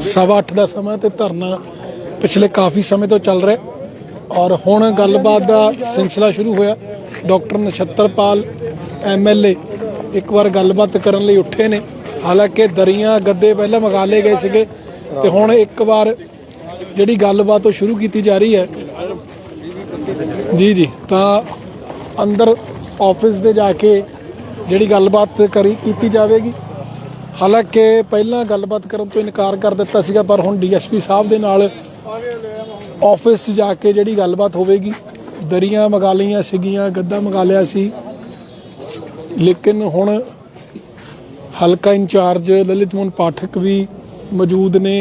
ਸਵਾ ਅੱਠ ਦਾ ਸਮਾਂ ਤੇ ਧਰਨਾ ਪਿਛਲੇ ਕਾਫੀ ਸਮੇਂ ਤੋਂ ਚੱਲ ਰਿਹਾ ਔਰ ਹੁਣ ਗੱਲਬਾਤ ਦਾ ਸਿਲਸਿਲਾ ਸ਼ੁਰੂ ਹੋਇਆ। ਡਾਕਟਰ ਨਛੱਤਰਪਾਲ ਐਮਐਲਏ ਇੱਕ ਵਾਰ ਗੱਲਬਾਤ ਕਰਨ ਲਈ ਉੱਠੇ ਨੇ। ਹਾਲਾਂਕਿ ਦਰੀਆਂ ਗੱਦੇ ਪਹਿਲਾਂ ਮੰਗਾ ਲਏ ਗਏ ਸੀਗੇ ਤੇ ਹੁਣ ਇੱਕ ਵਾਰ ਜਿਹੜੀ ਗੱਲਬਾਤ ਉਹ ਸ਼ੁਰੂ ਕੀਤੀ ਜਾ ਰਹੀ ਹੈ। ਜੀ ਜੀ, ਤਾਂ ਅੰਦਰ ਆਫਿਸ ਦੇ ਜਾ ਕੇ ਜਿਹੜੀ ਗੱਲਬਾਤ ਕਰੀ ਕੀਤੀ ਜਾਵੇਗੀ। ਹਾਲਾਂਕਿ ਪਹਿਲਾਂ ਗੱਲਬਾਤ ਕਰਨ ਤੋਂ ਇਨਕਾਰ ਕਰ ਦਿੱਤਾ ਸੀਗਾ, ਪਰ ਹੁਣ ਡੀਐਸਪੀ ਸਾਹਿਬ ਦੇ ਨਾਲ ਆਫਿਸ 'ਚ ਜਾ ਕੇ ਜਿਹੜੀ ਗੱਲਬਾਤ ਹੋਵੇਗੀ, ਦਰੀਆਂ ਮੰਗਾ ਲਈਆਂ ਸੀਗੀਆਂ, ਗੱਦਾ ਮੰਗਾ ਲਿਆ ਸੀ। ਲੇਕਿਨ ਹੁਣ ਹਲਕਾ ਇੰਚਾਰਜ ਲਲਿਤ ਮੋਹਨ ਪਾਠਕ ਵੀ ਮੌਜੂਦ ਨੇ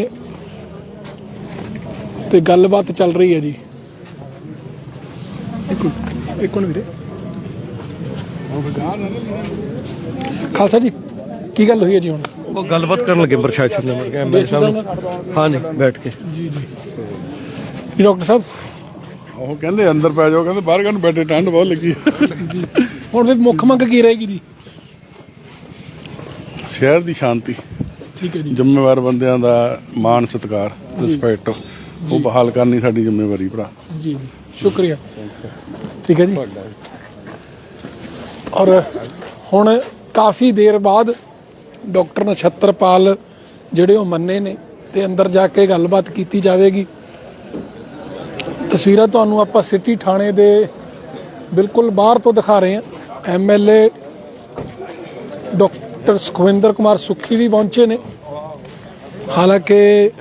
ਤੇ ਗੱਲਬਾਤ ਚੱਲ ਰਹੀ ਹੈ ਜੀ। ਇੱਕ ਮਿੰਟ ਵੀਰੇ। ਖਾਲਸਾ ਜੀ। ਕੀ ਗੱਲ ਹੋਈ ਹੈ ਜੀ ਹੁਣ? ਉਹ ਗੱਲਬਾਤ ਕਰਨ ਲੱਗੇ ਪ੍ਰਸ਼ਾਸਨ ਨਾਲ ਮੈਂ ਐਮਐਲਏ ਸਾਹਿਬ ਨੂੰ। ਹਾਂਜੀ ਬੈਠ ਕੇ। ਜੀ ਜੀ। ਜੀ ਡਾਕਟਰ ਸਾਹਿਬ? ਉਹ ਕਹਿੰਦੇ ਅੰਦਰ ਪੈ ਜਾਓ ਕਹਿੰਦੇ ਬਾਹਰ ਕਾਹਨੂੰ ਬੈਠੇ ਠੰਡ ਬਹੁਤ ਲੱਗੀ। ਹੁਣ ਵੀ ਮੁੱਖ ਮੰਗ ਕੀ ਰਹੇਗੀ ਜੀ? ਸ਼ਹਿਰ ਦੀ ਸ਼ਾਂਤੀ ਠੀਕ ਹੈ ਜੀ। ਜ਼ਿੰਮੇਵਾਰ ਬੰਦਿਆਂ ਦਾ ਮਾਣ ਸਤਿਕਾਰ ਰਿਸਪੈਕਟ ਉਹ ਬਹਾਲ ਕਰਨੀ ਸਾਡੀ ਜ਼ਿੰਮੇਵਾਰੀ ਭਰਾ। ਜੀ ਜੀ। ਸ਼ੁਕਰੀਆ। ਠੀਕ ਹੈ ਜੀ। ਔਰ ਹੁਣ ਕਾਫੀ ਦੇਰ ਬਾਅਦ ਡਾਕਟਰ ਨਛੱਤਰਪਾਲ ਜਿਹੜੇ ਉਹ ਮੰਨੇ ਨੇ ਤੇ ਅੰਦਰ ਜਾ ਕੇ ਗੱਲਬਾਤ ਕੀਤੀ ਜਾਵੇਗੀ। ਤਸਵੀਰਾਂ ਤੁਹਾਨੂੰ ਆਪਾਂ ਸਿਟੀ ਥਾਣੇ ਦੇ ਬਿਲਕੁਲ ਬਾਹਰ ਤੋਂ ਦਿਖਾ ਰਹੇ ਹਾਂ। ਐਮਐਲਏ ਡਾਕਟਰ ਸੁਖਵਿੰਦਰ ਕੁਮਾਰ ਸੁੱਖੀ ਵੀ ਪਹੁੰਚੇ ਨੇ। ਹਾਲਾਂਕਿ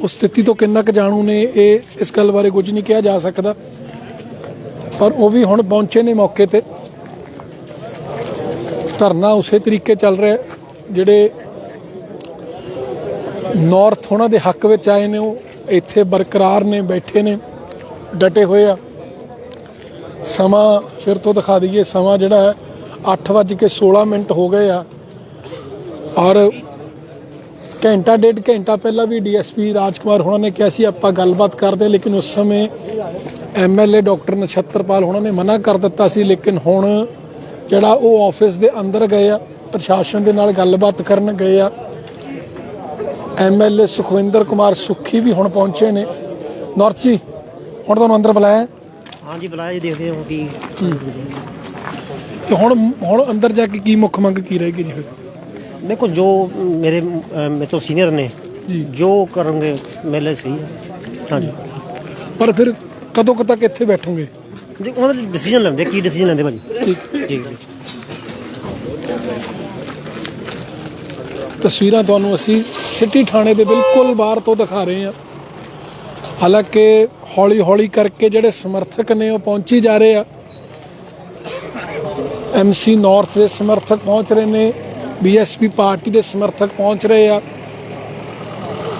ਉਸ ਸਥਿਤੀ ਤੋਂ ਕਿੰਨਾ ਕੁ ਜਾਣੂ ਨੇ ਇਹ ਇਸ ਗੱਲ ਬਾਰੇ ਕੁਝ ਨਹੀਂ ਕਿਹਾ ਜਾ ਸਕਦਾ। ਪਰ ਉਹ ਵੀ ਹੁਣ ਪਹੁੰਚੇ ਨੇ ਮੌਕੇ ਤੇ। ਧਰਨਾ ਉਸੇ ਤਰੀਕੇ ਚੱਲ ਰਿਹਾ। ਜਿਹੜੇ ਨਾਰਥ ਉਹਨਾਂ ਦੇ ਹੱਕ ਵਿੱਚ ਆਏ ਨੇ, ਉਹ ਇੱਥੇ ਬਰਕਰਾਰ ਨੇ, ਬੈਠੇ ਨੇ, ਡਟੇ ਹੋਏ ਆ। ਸਮਾਂ ਫਿਰ ਤੋਂ ਦਿਖਾ ਦਈਏ, ਸਮਾਂ ਜਿਹੜਾ ਹੈ 8:16 ਮਿੰਟ ਹੋ ਗਏ ਆ। ਔਰ ਘੰਟਾ, ਡੇਢ ਘੰਟਾ ਪਹਿਲਾਂ ਵੀ ਡੀਐਸਪੀ ਰਾਜਕੁਮਾਰ ਹੋਣਾ ਨੇ ਕਿਹਾ ਸੀ, ਆਪਾਂ ਗੱਲਬਾਤ ਕਰਦੇ ਲੇਕਿਨ ਉਸ ਸਮੇਂ ਐਮਐਲਏ ਡਾਕਟਰ ਨਛੱਤਰਪਾਲ ਹੋਣਾ ਨੇ ਮਨਾ ਕਰ ਦਿੱਤਾ ਸੀ, ਲੇਕਿਨ ਹੁਣ ਜਿਹੜਾ ਉਹ ਆਫਿਸ ਦੇ ਅੰਦਰ ਗਏ ਆ ਪ੍ਰਸ਼ਾਸਨ ਦੇ ਨਾਲ ਗੱਲਬਾਤ ਕਰਨ ਗਏ ਆ। ਐਮਐਲਏ ਸੁਖਵਿੰਦਰ ਕੁਮਾਰ ਸੁੱਖੀ ਵੀ ਹੁਣ ਪਹੁੰਚੇ ਨੇ। ਨੌਰਥ ਜੀ ਹੁਣ ਤੁਹਾਨੂੰ ਅੰਦਰ ਬੁਲਾਇਆ ਹੈ। ਹਾਂਜੀ ਬੁਲਾਇਆ ਜੀ ਦੇਖਦੇ ਹਾਂ ਕੀ ਤੇ ਹੁਣ ਹੁਣ ਅੰਦਰ ਜਾ ਕੇ ਕੀ ਮੁੱਖ ਮੰਗ ਕੀ ਰਹੇਗੀ ਜੀ ਦੇਖੋ ਜੋ ਮੇਰੇ ਮੇਰੇ ਤੋਂ ਸੀਨੀਅਰ ਨੇ ਜੀ। ਕਰਨਗੇ ਮੇਲੇ ਸਹੀ ਹੈ ਹਾਂਜੀ। ਪਰ ਫਿਰ ਕਦੋਂ ਕੁ ਤੱਕ ਇੱਥੇ ਬੈਠੋਗੇ? ਜੀ ਉਹਨਾਂ ਦੇ ਡਿਸੀਜਨ ਲੈਂਦੇ ਕੀ ਡਿਸੀਜਨ ਲੈਂਦੇ ਭਾਜੀ। ਠੀਕ। ਜੀ। ਤਸਵੀਰਾਂ ਤੁਹਾਨੂੰ ਅਸੀਂ ਸਿਟੀ ਥਾਣੇ ਦੇ ਬਿਲਕੁਲ ਬਾਹਰ ਤੋਂ ਦਿਖਾ ਰਹੇ ਹਾਂ। ਹਾਲਾਂਕਿ ਹੌਲੀ ਹੌਲੀ ਕਰਕੇ ਜਿਹੜੇ ਸਮਰਥਕ ਨੇ ਉਹ ਪਹੁੰਚੀ ਜਾ ਰਹੇ ਆ। ਐਮਸੀ ਨਾਰਥ ਦੇ ਸਮਰਥਕ ਪਹੁੰਚ ਰਹੇ ਨੇ ਬੀਐਸਪੀ ਪਾਰਟੀ ਦੇ ਸਮਰਥਕ ਪਹੁੰਚ ਰਹੇ ਆ।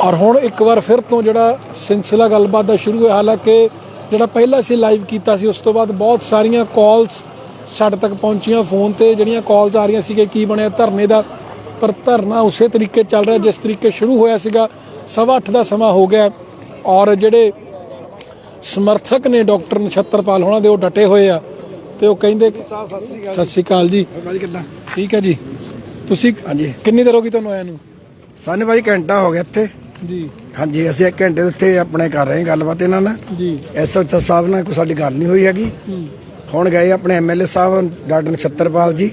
ਔਰ ਹੁਣ ਇੱਕ ਵਾਰ ਫਿਰ ਤੋਂ ਜਿਹੜਾ ਸਿਲਸਿਲਾ ਗੱਲਬਾਤ ਦਾ ਸ਼ੁਰੂ ਹੋਇਆ, ਹਾਲਾਂਕਿ ਜਿਹੜਾ ਪਹਿਲਾਂ ਅਸੀਂ ਲਾਈਵ ਕੀਤਾ ਸੀ, ਉਸ ਤੋਂ ਬਾਅਦ ਬਹੁਤ ਸਾਰੀਆਂ ਕਾਲਸ ਸਾਡੇ ਤੱਕ ਪਹੁੰਚੀਆਂ ਫੋਨ ਤੇ, ਜਿਹੜੀਆਂ ਕਾਲਸ ਆ ਰਹੀਆਂ ਸੀ ਕਿ ਕੀ ਬਣਿਆ ਧਰਨੇ ਦਾ। ਪਰ ਧਰਨਾ ਉਸੇ ਤਰੀਕੇ ਚੱਲ ਰਿਹਾ ਜਿਸ ਤਰੀਕੇ ਸ਼ੁਰੂ ਹੋਇਆ ਸੀਗਾ ਸਵਾ ਅੱਠ ਦਾ ਸਮਾਂ ਹੋ ਗਿਆ ਔਰ ਜਿਹੜੇ ਸਮਰਥਕ ਨੇ ਡਾਕਟਰ ਨਛੱਤਰਪਾਲ ਹੋਣਾ ਦੇ ਉਹ ਡਟੇ ਹੋਏ ਆ ਤੇ ਉਹ ਕਹਿੰਦੇ ਸਤਿ ਸ਼੍ਰੀ ਅਕਾਲ ਜੀ। ਕਿੱਦਾਂ? ਠੀਕ ਹੈ ਜੀ। ਤੁਸੀਂ ਹਾਂਜੀ। ਕਿੰਨੀ ਦੇਰ ਹੋ ਗਈ ਤੁਹਾਨੂੰ ਆਇਆ ਨੂੰ? ਸਾਨੂੰ ਭਾਜੀ ਘੰਟਾ ਹੋ ਗਿਆ ਇੱਥੇ। ਜੀ। ਹਾਂਜੀ ਅਸੀਂ ਇੱਕ ਘੰਟੇ ਉੱਤੇ ਆਪਣੇ ਕਰ ਰਹੇ ਹਾਂ ਗੱਲਬਾਤ ਇਹਨਾਂ ਨਾਲ। ਜੀ। ਐਸਓਚ ਸਾਹਿਬ ਨਾਲ ਕੋਈ ਸਾਡੀ ਗੱਲ ਨਹੀਂ ਹੋਈ ਹੈਗੀ। ਹੁਣ ਗਏ ਆਪਣੇ ਐਮਐਲਏ ਸਾਹਿਬ ਡਾਕਟਰ ਨਛੱਤਰਪਾਲ ਜੀ।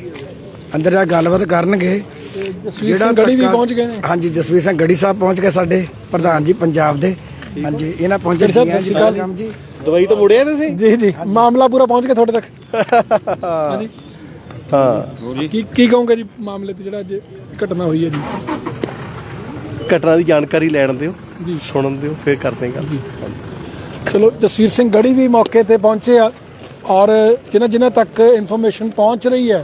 ਅੰਦਰ ਜਾ ਗੱਲਬਾਤ ਕਰਨਗੇ। ਜਸਵੀਰ ਸਿੰਘ ਗੜੀ ਵੀ ਧੱਕਾ- ਪਹੁੰਚ ਗਏ ਨੇ? ਹਾਂਜੀ ਜਸਵੀਰ ਸਿੰਘ ਗੜੀ ਸਾਹਿਬ ਪਹੁੰਚ ਗਏ ਸਾਡੇ ਪ੍ਰਧਾਨ ਜੀ ਪੰਜਾਬ ਦੇ। ਹਾਂਜੀ ਇਹਨਾਂ ਪਹੁੰਚੇ ਗੜੀ ਸਾਹਿਬ, ਸੀਗੇ ਸਤਿ ਸ਼੍ਰੀ ਅਕਾਲ। welcome ਜੀ ਦਵਾਈ ਤੋਂ ਮੁੜਿਆ ਤੁਸੀਂ? ਜੀ ਜੀ। ਮਾਮਲਾ ਪੂਰਾ ਪਹੁੰਚ ਗਿਆ ਤੁਹਾਡੇ ਤੱਕ? ਹਾਂਜੀ। ਹਾਂ। ਕੀ ਕੀ ਕਹੋਗੇ ਜੀ ਮਾਮਲੇ ਤੇ ਜਿਹੜਾ ਅੱਜ ਘਟਨਾ ਹੋਈ ਹੈ ਜੀ? ਘਟਨਾ ਦੀ ਜਾਣਕਾਰੀ ਲੈਣ ਦਿਓ ਜੀ। ਸੁਣਨ ਦਿਓ ਫਿਰ ਕਰਦੇ ਹਾਂ ਗੱਲ। ਚਲੋ ਜਸਵੀਰ ਸਿੰਘ ਗੜੀ ਵੀ ਮੌਕੇ ਤੇ ਪਹੁੰਚੇ ਆ ਔਰ ਜਿਨ੍ਹਾਂ ਜਿਨ੍ਹਾਂ ਤੱਕ ਇਨਫੋਰਮੇਸ਼ਨ ਪਹੁੰਚ ਰਹੀ ਹੈ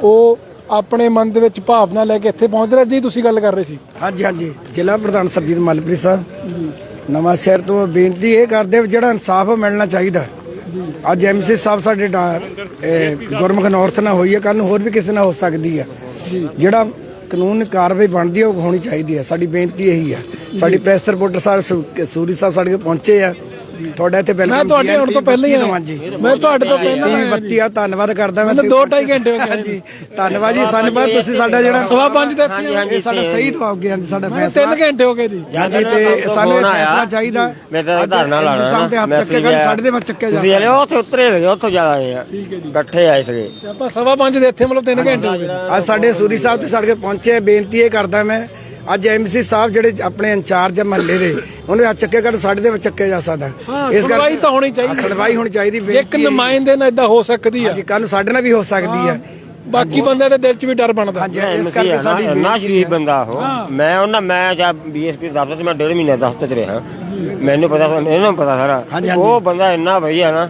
ਉਹ ਆਪਣੇ ਮਨ ਦੇ ਵਿੱਚ ਭਾਵਨਾ ਲੈ ਕੇ ਇੱਥੇ ਪਹੁੰਚ ਰਹੇ। ਜੀ ਤੁਸੀਂ ਗੱਲ ਕਰ ਰਹੇ ਸੀ। ਹਾਂਜੀ ਹਾਂਜੀ। ਜ਼ਿਲ੍ਹਾ ਪ੍ਰਧਾਨ ਸਰਜੀਤ ਮਲਪ੍ਰੀਤ ਸਾਹਿਬ। ਨਵਾਂ ਸ਼ਹਿਰ ਤੋਂ ਬੇਨਤੀ ਇਹ ਕਰਦੇ ਵੀ ਜਿਹੜਾ ਇਨਸਾਫ ਮਿਲਣਾ ਚਾਹੀਦਾ। ਅੱਜ ਐਮਸੀ ਸਾਹਿਬ ਸਾਡੇ ਗੁਰਮੁਖ ਨੌਰਥ ਨਾਲ ਹੋਈ ਹੈ। ਕੱਲ ਨੂੰ ਹੋਰ ਵੀ ਕਿਸੇ ਨਾਲ ਹੋ ਸਕਦੀ ਹੈ। ਜਿਹੜਾ ਕਾਨੂੰਨ ਕਾਰਵਾਈ ਬਣਦੀ ਹੈ ਉਹ ਹੋਣੀ ਚਾਹੀਦੀ ਹੈ। ਸਾਡੀ ਬੇਨਤੀ ਇਹੀ ਹੈ। ਸਾਡੀ ਪ੍ਰੈਸ ਰਿਪੋਰਟਰ ਸਾਹਿਬ ਸੂਰੀ ਸਾਹਿਬ ਸਾਡੇ ਕੋਲ ਪਹੁੰਚੇ ਆ। ਤੁਹਾਡਾ ਇੱਥੇ ਬਿਲਕੁਲ ਮੈਂ ਤੁਹਾਡੇ ਆਉਣ ਤੋਂ ਪਹਿਲਾਂ ਹੀ ਆਇਆ। ਜੀ ਮੈਂ ਤੁਹਾਡੇ ਤੋਂ ਪਹਿਲਾਂ ਆਇਆ ਬੱਤੀ ਆ ਧੰਨਵਾਦ ਕਰਦਾ ਮੈਂ ਮੈਨੂੰ ਦੋ ਢਾਈ ਘੰਟੇ ਹੋ ਗਏ। ਹਾਂਜੀ ਧੰਨਵਾਦ ਜੀ ਸਾਨੂੰ ਬਾਅਦ ਤੁਸੀਂ ਸਾਡਾ ਜਿਹੜਾ ਸਵਾ ਪੰਜ ਦੇ ਇੱਥੇ ਆਏ। ਇਹ ਸਾਡਾ ਸਹੀ ਦਵਾਬ ਗਿਆ ਜੀ ਸਾਡਾ ਮੈਂ ਫੈਸਲਾ। ਤਿੰਨ ਘੰਟੇ ਹੋ ਗਏ ਜੀ। ਹਾਂਜੀ ਤੇ ਸਾਨੂੰ ਫੈਸਲਾ ਚਾਹੀਦਾ। ਮੈਂ ਤਾਂ ਧਰਨਾ ਲਾਣਾ ਗੱਲ ਸਾਡੇ ਦੇ ਵਿੱਚ ਚੱਕਿਆ ਤੁਸੀਂ ਜਾ ਹਲੇ ਉੱਥੇ ਉਤਰੇ ਹੋਏ ਉੱਥੋਂ ਜ਼ਿਆਦਾ ਆਏ ਆ। ਠੀਕ ਹੈ ਜੀ। ਇਕੱਠੇ ਆਏ ਸੀਗੇ। ਆਪਾਂ ਸਵਾ ਪੰਜ ਦੇ ਇੱਥੇ ਮਤਲਬ ਤਿੰਨ ਘੰਟੇ ਹੋ ਗਏ। ਅੱਜ ਸਾਡੇ ਸੂਰੀ ਸਾਹਿਬ ਤੇ ਸਾਡੇ ਪਹੁੰਚੇ ਬੇਨਤੀ ਇਹ ਕਰਦਾ ਮੈਂ ਅੱਜ ਐਮਸੀ ਸਾਹਿਬ ਜਿਹੜੇ ਆਪਣੇ ਇੰਚਾਰਜ ਮਹੱਲੇ ਦੇ ਉਹਨਾਂ ਹੱਥ ਚੱਕੇ ਕਰ ਸਾਡੇ ਦੇ ਵਿੱਚ ਚੱਕਿਆ ਜਾ ਸਕਦਾ। ਹਾਂ ਸੁਣਵਾਈ ਤਾਂ ਹੋਣੀ ਚਾਹੀਦੀ ਸੁਣਵਾਈ ਹੋਣੀ ਚਾਹੀਦੀ ਇੱਕ ਹੈ। ਨੁਮਾਇੰਦੇ ਨਾਲ ਇਦਾਂ ਹੋ ਸਕਦੀ ਆ। ਜੀ ਕੱਲ ਨੂੰ ਸਾਡੇ ਨਾਲ ਵੀ ਹੋ ਸਕਦੀ ਹੈ ਬਾਕੀ ਬੰਦਿਆਂ ਦੇ ਦਿਲ 'ਚ ਵੀ ਡਰ ਬਣਦਾ। ਹਾਂਜੀ ਇਸ ਐਮਸੀ ਕਰਕੇ ਆ ਨਾ ਸਾਡੀ ਇੰਨਾ ਸ਼ਰੀਫ ਬੰਦਾ ਉਹ। ਮੈਂ ਉਹਨਾਂ ਮੈਂ ਜਾਂ ਬੀਐਸਪੀ ਦਫ਼ਤਰ 'ਚ ਮੈਂ ਡੇਢ ਮਹੀਨੇ ਦਫ਼ਤਰ 'ਚ ਰਿਹਾ। ਮੈਨੂੰ ਪਤਾ ਇਹਨੂੰ ਪਤਾ ਸਾਰਾ। ਉਹ ਬੰਦਾ ਇੰਨਾ ਵਧੀਆ ਨਾ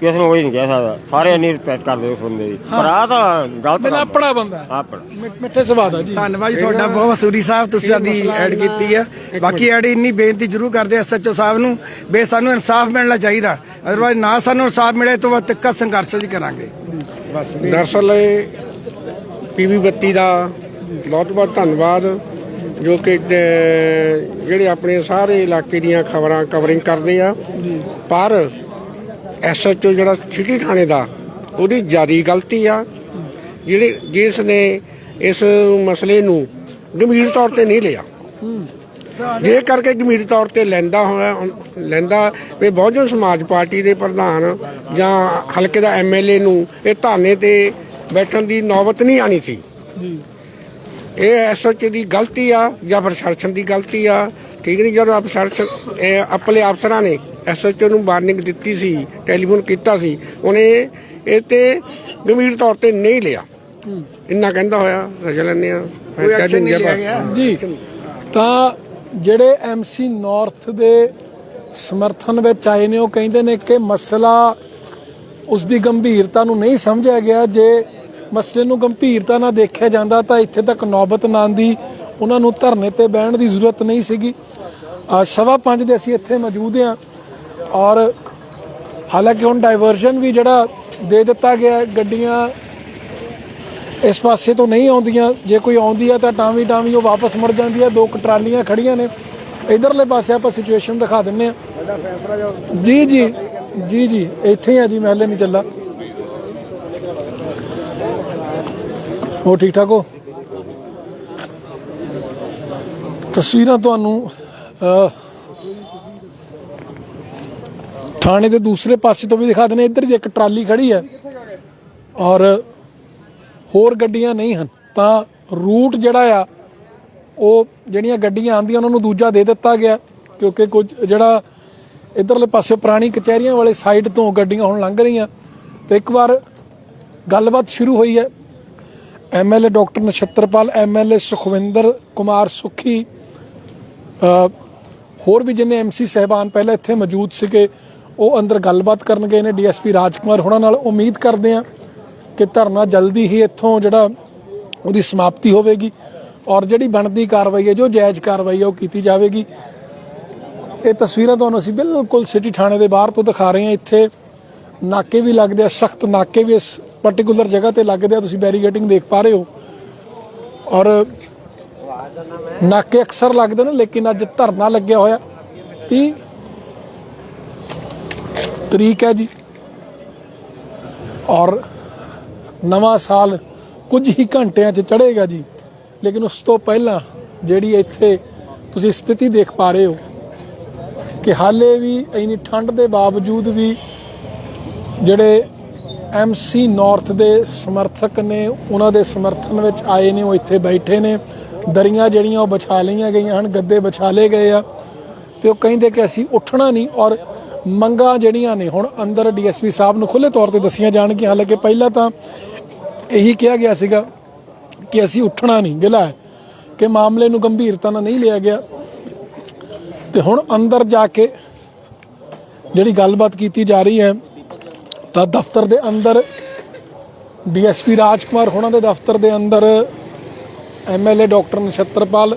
ਕਿਸ ਨੂੰ ਕੋਈ ਨਹੀਂ ਕਹਿ ਸਕਦਾ। ਸਾਰੇ ਇੰਨੀ ਰਿਸਪੈਕਟ ਕਰਦੇ ਉਸ ਬੰਦੇ ਦੀ। ਪਰ ਆ ਤਾਂ ਗਲਤ ਮੇਰਾ ਕੰਮ ਆਪਣਾ ਬੰਦਾ। ਆਪਣਾ। ਮਿ- ਮਿੱਠੇ ਸਵਾਦ ਆ ਜੀ। ਧੰਨਵਾਦ ਜੀ ਤੁਹਾਡਾ ਬਹੁਤ ਸੂਰੀ ਸਾਹਿਬ ਤੁਸੀਂ ਸਾਡੀ ਐਡ ਕੀਤੀ ਆ। ਬਾਕੀ ਐਡ ਇੰਨੀ ਬੇਨਤੀ ਜ਼ਰੂਰ ਕਰਦੇ ਐਸਐਚਓ ਸਾਹਿਬ ਨੂੰ ਬੇ ਸਾਨੂੰ ਇਨਸਾਫ ਮਿਲਣਾ ਚਾਹੀਦਾ। ਅਦਰਵਾਇਜ਼ ਨਾ ਸਾਨੂੰ ਇਨਸਾਫ ਮਿਲੇ ਤਾਂ ਬਾਅਦ ਤਿੱਕਾ ਸੰਘਰਸ਼ ਜੀ ਕਰਾਂਗੇ। ਬਸ ਦਰਅਸਲ ਇਹ ਪੀਵੀ ਬੱਤੀ ਦਾ ਬਹੁਤ ਬਹੁਤ ਧੰਨਵਾਦ ਜੋ ਕਿ ਅਹ, ਜਿਹੜੇ ਆਪਣੇ ਸਾਰੇ ਇਲਾਕੇ ਦੀਆਂ ਖਬਰਾਂ ਕਵਰਿੰਗ ਕਰਦੇ ਆ। ਪਰ ਐਸਐਚਓ ਜਿਹੜਾ ਸਿਟੀ ਥਾਣੇ ਦਾ ਉਹਦੀ ਜਿਆਦੀ ਗਲਤੀ ਆ। ਜਿਹੜੇ ਜਿਸ ਨੇ ਇਸ ਮਸਲੇ ਨੂੰ ਗੰਭੀਰ ਤੌਰ ਤੇ ਨਹੀਂ ਲਿਆ। ਜੇ ਕਰਕੇ ਗੰਭੀਰ ਤੌਰ ਤੇ ਲੈਂਦਾ ਹੋਇਆ ਲੈਂਦਾ ਵੀ ਬਹੁਜਨ ਸਮਾਜ ਪਾਰਟੀ ਦੇ ਪ੍ਰਧਾਨ ਜਾਂ ਹਲਕੇ ਦਾ ਐਮਐਲਏ ਨੂੰ ਇਹ ਧਾਨੇ ਤੇ ਬੈਠਣ ਦੀ ਨੌਬਤ ਨਹੀਂ ਆਣੀ ਸੀ। ਇਹ ਐਸਓਚ ਦੀ ਗਲਤੀ ਆ ਜਾਂ ਪ੍ਰਸ਼ਾਸਨ ਦੀ ਗਲਤੀ ਆ ਠੀਕ ਨਹੀਂ ਜਦੋਂ ਪ੍ਰਸ਼ਾਸਨ ਇਹ ਆਪਣੇ ਅਫਸਰਾਂ ਨੇ ਐਸਓਚ ਨੂੰ ਵਾਰਨਿੰਗ ਦਿੱਤੀ ਸੀ ਟੈਲੀਫੋਨ ਕੀਤਾ ਸੀ ਉਹਨੇ ਇਹ ਤੇ ਗੰਭੀਰ ਤੌਰ ਤੇ ਨਹੀਂ ਲਿਆ। ਇੰਨਾ ਕਹਿੰਦਾ ਹੋਇਆ ਰਜਾ ਲੈਂਦੇ ਆ ਕੋਈ ਐਕਸ਼ਨ ਨਹੀਂ ਲਿਆ ਗਿਆ। ਜੀ ਤਾਂ ਜਿਹੜੇ ਐਮਸੀ ਨਾਰਥ ਦੇ ਸਮਰਥਨ ਵਿੱਚ ਆਏ ਨੇ ਉਹ ਕਹਿੰਦੇ ਨੇ ਕਿ ਮਸਲਾ ਉਸ ਦੀ ਗੰਭੀਰਤਾ ਨੂੰ ਨਹੀਂ ਸਮਝਿਆ ਗਿਆ। ਜੇ ਮਸਲੇ ਨੂੰ ਗੰਭੀਰਤਾ ਨਾਲ ਦੇਖਿਆ ਜਾਂਦਾ ਤਾਂ ਇੱਥੇ ਤੱਕ ਨੌਬਤ ਨਾ ਆਉਂਦੀ ਉਹਨਾਂ ਨੂੰ ਧਰਨੇ ਤੇ ਬਹਿਣ ਦੀ ਜ਼ਰੂਰਤ ਨਹੀਂ ਸੀਗੀ। ਸਵਾ ਪੰਜ ਦੇ ਅਸੀਂ ਇੱਥੇ ਮੌਜੂਦ ਹਾਂ। ਔਰ ਹਾਲਾਂਕਿ ਹੁਣ ਡਾਇਵਰਸ਼ਨ ਵੀ ਜਿਹੜਾ ਦੇ ਦਿੱਤਾ ਗਿਆ ਗੱਡੀਆਂ ਇਸ ਪਾਸੇ ਤੋਂ ਨਹੀਂ ਆਉਂਦੀਆਂ, ਜੇ ਕੋਈ ਆਉਂਦੀ ਆ ਤਾਂ ਟਾਵੀ ਟਾਵੀ ਉਹ ਵਾਪਸ ਮੁੜ ਜਾਂਦੀ ਆ, ਦੋ ਟਰਾਲੀਆਂ ਖੜੀਆਂ ਨੇ। ਇਧਰਲੇ ਪਾਸੇ ਆਪਾਂ ਸਿਚੁਏਸ਼ਨ ਦਿਖਾ ਦਿੰਨੇ ਆ ਜੀ ਜੀ ਜੀ ਜੀ, ਇੱਥੇ ਹੀ ਆ ਜੀ, ਮਹਿਲੇ ਨਹੀਂ ਚੱਲਾ ਹੋ ਠੀਕ ਠਾਕ ਹੋ? ਤਸਵੀਰਾਂ ਤੁਹਾਨੂੰ ਥਾਣੇ ਦੇ ਦੂਸਰੇ ਪਾਸੇ ਤੋਂ ਵੀ ਦਿਖਾ ਦਿੰਨੇ ਇੱਧਰ ਜੀ ਇੱਕ ਟਰਾਲੀ ਖੜੀ ਹੈ ਔਰ ਹੋਰ ਗੱਡੀਆਂ ਨਹੀਂ ਹਨ। ਤਾਂ ਰੂਟ ਜਿਹੜਾ ਆ, ਉਹ ਜਿਹੜੀਆਂ ਗੱਡੀਆਂ ਆਉਂਦੀਆਂ, ਉਹਨਾਂ ਨੂੰ ਦੂਜਾ ਦੇ ਦਿੱਤਾ ਗਿਆ ਕਿਉਂਕਿ ਕੁਝ ਜਿਹੜਾ ਇਧਰਲੇ ਪਾਸੇ ਪੁਰਾਣੀ ਕਚਹਿਰੀਆਂ ਵਾਲੇ ਸਾਈਡ ਤੋਂ ਗੱਡੀਆਂ ਹੁਣ ਲੰਘ ਰਹੀਆਂ। ਤੇ ਇੱਕ ਵਾਰ ਗੱਲਬਾਤ ਸ਼ੁਰੂ ਹੋਈ ਹੈ। MLA doctor Nachhatarpal MLA Sukhwinder Kumar Sukhi ਹੋਰ ਵੀ ਜਿੰਨੇ ਐਮਸੀ ਸਹਿਬਾਨ ਪਹਿਲਾਂ ਇੱਥੇ ਮੌਜੂਦ ਸੀਗੇ ਉਹ ਅੰਦਰ ਗੱਲਬਾਤ ਕਰਨ ਗਏ ਨੇ ਡੀਐਸਪੀ ਰਾਜਕੁਮਾਰ ਹੋਣਾ ਨਾਲ। ਉਮੀਦ ਕਰਦੇ ਆ ਕਿ ਧਰਨਾ ਜਲਦੀ ਹੀ ਇੱਥੋਂ ਜਿਹੜਾ ਉਹਦੀ ਸਮਾਪਤੀ ਹੋਵੇਗੀ ਔਰ ਜਿਹੜੀ ਬਣਦੀ ਕਾਰਵਾਈ ਹੈ, ਜੋ ਜਾਇਜ਼ ਕਾਰਵਾਈ ਹੈ, ਉਹ ਕੀਤੀ ਜਾਵੇਗੀ। ਇਹ ਤਸਵੀਰਾਂ ਤੁਹਾਨੂੰ ਅਸੀਂ ਬਿਲਕੁਲ ਸਿਟੀ ਥਾਣੇ ਦੇ ਬਾਹਰ ਤੋਂ ਦਿਖਾ ਰਹੇ ਹਾਂ। ਇੱਥੇ ਨਾਕੇ ਵੀ ਲੱਗਦੇ ਆ, ਸਖਤ ਨਾਕੇ ਵੀ ਇਸ ਪਾਰਟਿਕੂਲਰ ਜਗ੍ਹਾ ਤੇ ਲੱਗਦੇ ਆ। ਤੁਸੀਂ ਬੈਰੀਗੇਟਿੰਗ ਦੇਖ ਪਾ ਰਹੇ ਹੋ। ਔਰ ਨਾਕੇ ਅਕਸਰ ਲੱਗਦੇ ਨੇ, ਲੇਕਿਨ ਅੱਜ ਧਰਨਾ ਲੱਗਿਆ ਹੋਇਆ। 30 ਤਰੀਕ ਹੈ ਜੀ। ਔਰ ਨਵਾਂ ਸਾਲ ਕੁਝ ਹੀ ਘੰਟਿਆਂ 'ਚ ਚੜ੍ਹੇਗਾ ਜੀ। ਲੇਕਿਨ ਉਸ ਤੋਂ ਪਹਿਲਾਂ ਜਿਹੜੀ ਇੱਥੇ ਤੁਸੀਂ ਸਥਿਤੀ ਦੇਖ ਪਾ ਰਹੇ ਹੋ ਕਿ ਹਾਲੇ ਵੀ ਇੰਨੀ ਠੰਡ ਦੇ ਬਾਵਜੂਦ ਵੀ ਜਿਹੜੇ ਐਮਸੀ ਨਾਰਥ ਦੇ ਸਮਰਥਕ ਨੇ, ਉਹਨਾਂ ਦੇ ਸਮਰਥਨ ਵਿੱਚ ਆਏ ਨੇ, ਉਹ ਇੱਥੇ ਬੈਠੇ ਨੇ। ਦਰੀਆਂ ਜਿਹੜੀਆਂ ਉਹ ਵਿਛਾ ਲਈਆਂ ਗਈਆਂ ਹਨ, ਗੱਦੇ ਵਿਛਾ ਲਏ ਗਏ ਆ। ਤੇ ਉਹ ਕਹਿੰਦੇ ਕਿ ਅਸੀਂ ਉੱਠਣਾ ਨਹੀਂ ਔਰ ਮੰਗਾਂ ਜਿਹੜੀਆਂ ਨੇ ਹੁਣ ਅੰਦਰ ਡੀਐਸਪੀ ਸਾਹਿਬ ਨੂੰ ਖੁੱਲੇ ਤੌਰ ਤੇ ਦੱਸੀਆਂ ਜਾਣਗੀਆਂ। ਹਾਲਾਂਕਿ ਪਹਿਲਾਂ ਤਾਂ ਇਹੀ ਕਿਹਾ ਗਿਆ ਸੀਗਾ ਕਿ ਅਸੀਂ ਉੱਠਣਾ ਨਹੀਂ ਗਿਲਾ ਕਿ ਮਾਮਲੇ ਨੂੰ ਗੰਭੀਰਤਾ ਨਾਲ ਨਹੀਂ ਲਿਆ ਗਿਆ। ਤੇ ਹੁਣ ਅੰਦਰ ਜਾ ਕੇ ਜਿਹੜੀ ਗੱਲਬਾਤ ਕੀਤੀ ਜਾ ਰਹੀ ਹੈ, ਤਾਂ ਦਫ਼ਤਰ ਦੇ ਅੰਦਰ ਡੀਐਸਪੀ ਰਾਜਕੁਮਾਰ ਹੋਣਾ ਦੇ ਦਫ਼ਤਰ ਦੇ ਅੰਦਰ ਐਮਐਲਏ ਡਾਕਟਰ ਨਛੱਤਰਪਾਲ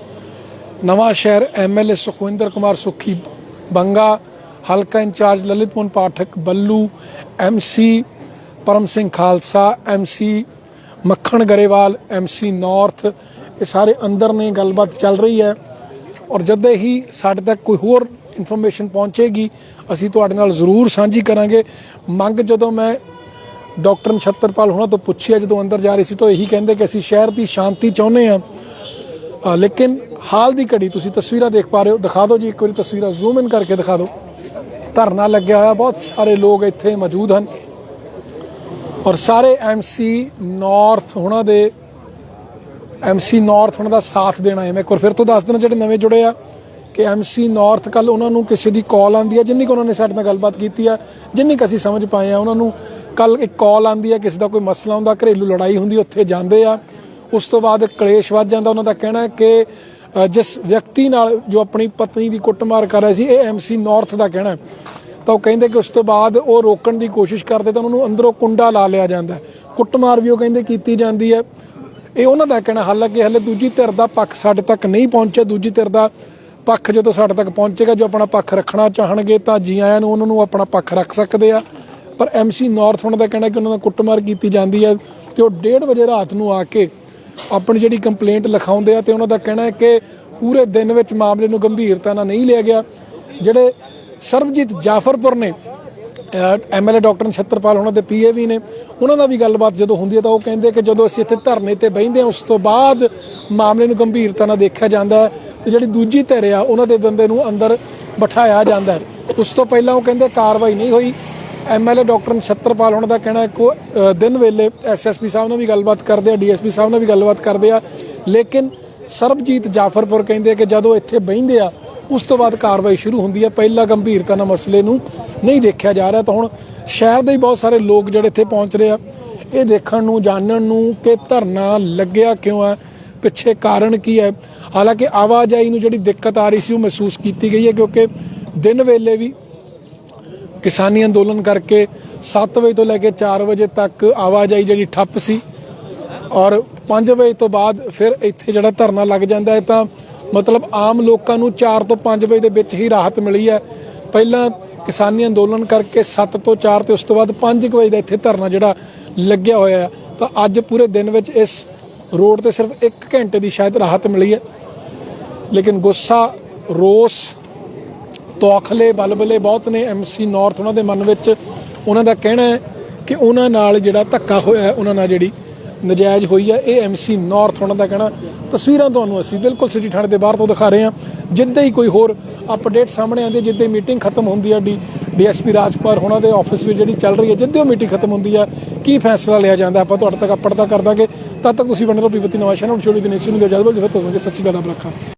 ਨਵਾਂ ਸ਼ਹਿਰ ਐਮਐਲਏ ਸੁਖਵਿੰਦਰ ਕੁਮਾਰ ਸੁਖੀ ਬੰਗਾ ਹਲਕਾ incharge Lalit Mohan Pathak, Ballu MC Param Singh Khalsa MC Makhan Grewal MC north ਇਹ ਸਾਰੇ ਅੰਦਰ ਨੇ, ਗੱਲਬਾਤ ਚੱਲ ਰਹੀ ਹੈ। ਔਰ ਜਦ ਹੀ ਸਾਡੇ ਤੱਕ ਕੋਈ ਹੋਰ ਇਨਫੋਰਮੇਸ਼ਨ ਪਹੁੰਚੇਗੀ, ਅਸੀਂ ਤੁਹਾਡੇ ਨਾਲ ਜ਼ਰੂਰ ਸਾਂਝੀ ਕਰਾਂਗੇ। ਮੰਗ ਜਦੋਂ ਮੈਂ ਡਾਕਟਰ ਨਛੱਤਰਪਾਲ ਹੋਣਾ ਤੋਂ ਪੁੱਛਿਆ, ਜਦੋਂ ਅੰਦਰ ਜਾ ਰਹੇ ਸੀ, ਤਾਂ ਇਹੀ ਕਹਿੰਦੇ ਕਿ ਅਸੀਂ ਸ਼ਹਿਰ ਦੀ ਸ਼ਾਂਤੀ ਚਾਹੁੰਦੇ ਹਾਂ। ਲੇਕਿਨ ਹਾਲ ਦੀ ਘੜੀ, ਤੁਸੀਂ ਤਸਵੀਰਾਂ ਦੇਖ ਪਾ ਰਹੇ ਹੋ। ਦਿਖਾ ਦਿਓ ਜੀ, ਇੱਕ ਵਾਰੀ ਤਸਵੀਰਾਂ ਜ਼ੂਮ ਇਨ ਕਰਕੇ ਦਿਖਾ ਦਿਓ। ਧਰਨਾ ਲੱਗਿਆ ਹੋਇਆ, ਬਹੁਤ ਸਾਰੇ ਲੋਕ ਇੱਥੇ ਮੌਜੂਦ ਹਨ। ਔਰ ਸਾਰੇ ਐਮਸੀ ਨਾਰਥ ਉਹਨਾਂ ਦੇ ਐਮਸੀ ਨਾਰਥ ਉਹਨਾਂ ਦਾ ਸਾਥ ਦੇਣਾ ਹੈ। ਮੈਂ ਇੱਕ ਵਾਰ ਫਿਰ ਤੋਂ ਦੱਸ ਦਿੰਦਾ, ਜਿਹੜੇ ਨਵੇਂ ਜੁੜੇ ਆ, ਕਿ ਐਮਸੀ ਨਾਰਥ ਕੱਲ ਉਹਨਾਂ ਨੂੰ ਕਿਸੇ ਦੀ ਕਾਲ ਆਂਦੀ ਹੈ ਜਿੰਨੀ ਕੁ ਉਹਨਾਂ ਨੇ ਸਾਡੇ ਨਾਲ ਗੱਲਬਾਤ ਕੀਤੀ ਆ, ਜਿੰਨੀ ਕੁ ਅਸੀਂ ਸਮਝ ਪਾਏ ਆ, ਉਹਨਾਂ ਨੂੰ ਕੱਲ ਇੱਕ ਕਾਲ ਆਂਦੀ ਹੈ ਕਿਸੇ ਦਾ ਕੋਈ ਮਸਲਾ ਹੁੰਦਾ, ਘਰੇਲੂ ਲੜਾਈ ਹੁੰਦੀ, ਉੱਥੇ ਜਾਂਦੇ ਆ। ਉਸ ਤੋਂ ਬਾਅਦ ਕਲੇਸ਼ ਵੱਧ ਜਾਂਦਾ, ਉਹਨਾਂ ਦਾ ਕਹਿਣਾ ਹੈ ਕਿ ਜਿਸ ਵਿਅਕਤੀ ਨਾਲ ਜੋ ਆਪਣੀ ਪਤਨੀ ਦੀ ਕੁੱਟਮਾਰ ਕਰ ਰਿਹਾ ਸੀ, ਇਹ ਐਮਸੀ ਨਾਰਥ ਦਾ ਕਹਿਣਾ ਤਾਂ ਉਹ ਕਹਿੰਦੇ ਕਿ ਉਸ ਤੋਂ ਬਾਅਦ ਉਹ ਰੋਕਣ ਦੀ ਕੋਸ਼ਿਸ਼ ਕਰਦੇ ਤਾਂ ਉਹਨਾਂ ਨੂੰ ਅੰਦਰੋਂ ਕੁੰਡਾ ਲਾ ਲਿਆ ਜਾਂਦਾ ਕੁੱਟਮਾਰ ਵੀ ਉਹ ਕਹਿੰਦੇ ਕੀਤੀ ਜਾਂਦੀ ਹੈ। ਇਹ ਉਹਨਾਂ ਦਾ ਕਹਿਣਾ, ਹਾਲਾਂਕਿ ਹਲੇ ਦੂਜੀ ਧਿਰ ਦਾ ਪੱਖ ਸਾਡੇ ਤੱਕ ਨਹੀਂ ਪਹੁੰਚਿਆ। ਦੂਜੀ ਧਿਰ ਦਾ ਪੱਖ ਜਦੋਂ ਸਾਡੇ ਤੱਕ ਪਹੁੰਚੇਗਾ, ਜੋ ਆਪਣਾ ਪੱਖ ਰੱਖਣਾ ਚਾਹਣਗੇ ਤਾਂ ਜੀ ਆਇਆਂ ਨੂੰ ਉਹਨਾਂ ਨੂੰ ਆਪਣਾ ਪੱਖ ਰੱਖ ਸਕਦੇ ਆ। ਪਰ ਐਮਸੀ ਨਾਰਥ ਉਹਨਾਂ ਦਾ ਕਹਿਣਾ ਕਿ ਉਹਨਾਂ ਦਾ ਕੁੱਟਮਾਰ ਕੀਤੀ ਜਾਂਦੀ ਹੈ ਤੇ ਉਹ 1:30 ਵਜੇ ਰਾਤ ਨੂੰ ਆ ਕੇ ਆਪਣੀ ਜਿਹੜੀ ਕੰਪਲੇਂਟ ਲਿਖਾਉਂਦੇ ਆ ਤੇ ਉਹਨਾਂ ਦਾ ਕਹਿਣਾ ਹੈ ਕਿ ਪੂਰੇ ਦਿਨ ਵਿੱਚ ਮਾਮਲੇ ਨੂੰ ਗੰਭੀਰਤਾ ਨਾਲ ਨਹੀਂ ਲਿਆ ਗਿਆ। ਜਿਹੜੇ ਸਰਬਜੀਤ ਜਾਫਰਪੁਰ ਨੇ ਐਮਐਲਏ ਡਾਕਟਰ ਨਛੱਤਰਪਾਲ ਉਹਨਾਂ ਦੇ ਪੀਏ ਵੀ ਨੇ, ਉਹਨਾਂ ਦਾ ਵੀ ਗੱਲਬਾਤ ਜਦੋਂ ਹੁੰਦੀ ਹੈ ਤਾਂ ਉਹ ਕਹਿੰਦੇ ਕਿ ਜਦੋਂ ਅਸੀਂ ਇੱਥੇ ਧਰਨੇ ਤੇ ਬਹਿੰਦੇ ਹਾਂ, ਉਸ ਤੋਂ ਬਾਅਦ ਮਾਮਲੇ ਨੂੰ ਗੰਭੀਰਤਾ ਨਾਲ ਦੇਖਿਆ ਜਾਂਦਾ ਹੈ ਤੇ ਜਿਹੜੀ ਦੂਜੀ ਧਿਰ ਆ, ਉਹਨਾਂ ਦੇ ਬੰਦੇ ਨੂੰ ਅੰਦਰ ਬਿਠਾਇਆ ਜਾਂਦਾ ਹੈ। ਉਸ ਤੋਂ ਪਹਿਲਾਂ ਉਹ ਕਹਿੰਦੇ ਕਾਰਵਾਈ ਨਹੀਂ ਹੋਈ। ਐਮਐਲਏ ਡਾਕਟਰ ਨਛੱਤਰਪਾਲ ਉਹਨਾਂ ਦਾ ਕਹਿਣਾ ਹੈ ਉਹ, ਦਿਨ ਵੇਲੇ ਐਸਐਸਪੀ ਸਾਹਿਬ ਨਾਲ ਵੀ ਗੱਲਬਾਤ ਕਰਦੇ ਆ ਡੀਐਸਪੀ ਸਾਹਿਬ ਨਾਲ ਵੀ ਗੱਲਬਾਤ ਕਰਦੇ ਆ। ਲੇਕਿਨ ਸਰਬਜੀਤ ਜਾਫਰਪੁਰ ਕਹਿੰਦੇ ਕਿ ਜਦੋਂ ਇੱਥੇ ਬਹਿੰਦੇ ਆ ਉਸ ਤੋਂ ਬਾਅਦ ਕਾਰਵਾਈ ਸ਼ੁਰੂ ਹੁੰਦੀ ਹੈ ਪਹਿਲਾਂ ਗੰਭੀਰਤਾ ਨਾਲ ਮਸਲੇ ਨੂੰ ਨਹੀਂ ਦੇਖਿਆ ਜਾ ਰਿਹਾ ਤਾਂ ਹੁਣ ਸ਼ਹਿਰ ਦੇ ਹੀ ਬਹੁਤ ਸਾਰੇ ਲੋਕ ਜਿਹੜੇ ਇੱਥੇ ਪਹੁੰਚ ਰਹੇ ਆ ਇਹ ਦੇਖਣ ਨੂੰ ਜਾਣਨ ਨੂੰ ਕਿ ਧਰਨਾ ਲੱਗਿਆ ਕਿਉਂ ਹੈ ਪਿੱਛੇ ਕਾਰਨ ਕੀ ਹੈ ਹਾਲਾਂਕਿ ਆਵਾਜਾਈ ਨੂੰ ਜਿਹੜੀ ਦਿੱਕਤ ਆ ਰਹੀ ਸੀ ਉਹ ਮਹਿਸੂਸ ਕੀਤੀ ਗਈ ਹੈ ਕਿਉਂਕਿ ਦਿਨ ਵੇਲੇ ਵੀ ਕਿਸਾਨੀ ਅੰਦੋਲਨ ਕਰਕੇ 7 ਵਜੇ ਤੋਂ ਲੈ ਕੇ 4 ਵਜੇ ਤੱਕ ਆਵਾਜਾਈ ਜਿਹੜੀ ਠੱਪ ਸੀ ਔਰ 5 ਵਜੇ ਤੋਂ ਬਾਅਦ ਫਿਰ ਇੱਥੇ ਜਿਹੜਾ ਧਰਨਾ ਲੱਗ ਜਾਂਦਾ ਹੈ ਤਾਂ ਮਤਲਬ ਆਮ ਲੋਕਾਂ ਨੂੰ 4 ਤੋਂ 5 ਵਜੇ ਦੇ ਵਿੱਚ ਹੀ ਰਾਹਤ ਮਿਲੀ ਹੈ। ਪਹਿਲਾਂ ਕਿਸਾਨੀ ਅੰਦੋਲਨ ਕਰਕੇ 7 ਤੋਂ 4 ਤੇ ਉਸ ਤੋਂ ਬਾਅਦ 5 ਵਜੇ ਦਾ ਇੱਥੇ ਧਰਨਾ ਜਿਹੜਾ ਲੱਗਿਆ ਹੋਇਆ ਤਾਂ ਅੱਜ ਪੂਰੇ ਦਿਨ ਵਿੱਚ ਇਸ ਰੋਡ ਤੇ ਸਿਰਫ 1 ਘੰਟੇ ਦੀ ਸ਼ਾਇਦ ਰਾਹਤ ਮਿਲੀ ਹੈ। ਲੇਕਿਨ ਗੁੱਸਾ, ਰੋਸ ਤੌਖਲੇ ਬਲਬਲੇ ਬਹੁਤ ਨੇ ਐਮਸੀ ਨਾਰਥ ਉਹਨਾਂ ਦੇ ਮਨ ਵਿੱਚ ਉਹਨਾਂ ਦਾ ਕਹਿਣਾ ਹੈ ਕਿ ਉਹਨਾਂ ਨਾਲ ਜਿਹੜਾ ਧੱਕਾ ਹੋਇਆ ਹੈ, ਉਹਨਾਂ ਨਾਲ ਜਿਹੜੀ ਨਜਾਇਜ਼ ਹੋਈ ਹੈ, ਇਹ ਐਮਸੀ ਨਾਰਥ ਉਹਨਾਂ ਦਾ ਕਹਿਣਾ। ਤਸਵੀਰਾਂ ਤੁਹਾਨੂੰ ਅਸੀਂ ਬਿਲਕੁਲ ਸਿਟੀ ਥਾਣੇ ਦੇ ਬਾਹਰ ਤੋਂ ਦਿਖਾ ਰਹੇ ਹਾਂ। ਜਿੱਦਾਂ ਹੀ ਕੋਈ ਹੋਰ ਅਪਡੇਟ ਸਾਹਮਣੇ ਆਉਂਦੀ ਹੈ, ਜਿੱਦਾਂ ਹੀ ਮੀਟਿੰਗ ਖਤਮ ਹੁੰਦੀ ਹੈ, ਡੀ ਡੀਐਸਪੀ ਰਾਜਕੁਮਾਰ ਉਹਨਾਂ ਦੇ ਆਫਿਸ ਵਿੱਚ ਜਿਹੜੀ ਚੱਲ ਰਹੀ ਹੈ, ਜਿੱਦਾਂ ਉਹ ਮੀਟਿੰਗ ਖਤਮ ਹੁੰਦੀ ਹੈ, ਕੀ ਫੈਸਲਾ ਲਿਆ ਜਾਂਦਾ ਆਪਾਂ ਤੁਹਾਡੇ ਤੱਕ ਅਪੜਤਾ ਕਰ ਦਾਂਗੇ। ਤਦ ਤੱਕ ਤੁਸੀਂ ਬਣੇ ਰਹੋ ਪੀਪਤੀ ਨਵਾਂ ਸ਼ਹਿਰ ਨੂੰ ਛੋੜੀ ਦਿਨ ਇਸ ਨੂੰ ਦੇ ਜਲਦ ਜਲਦ ਫਿਰ ਤੋਂ ਸਤਿ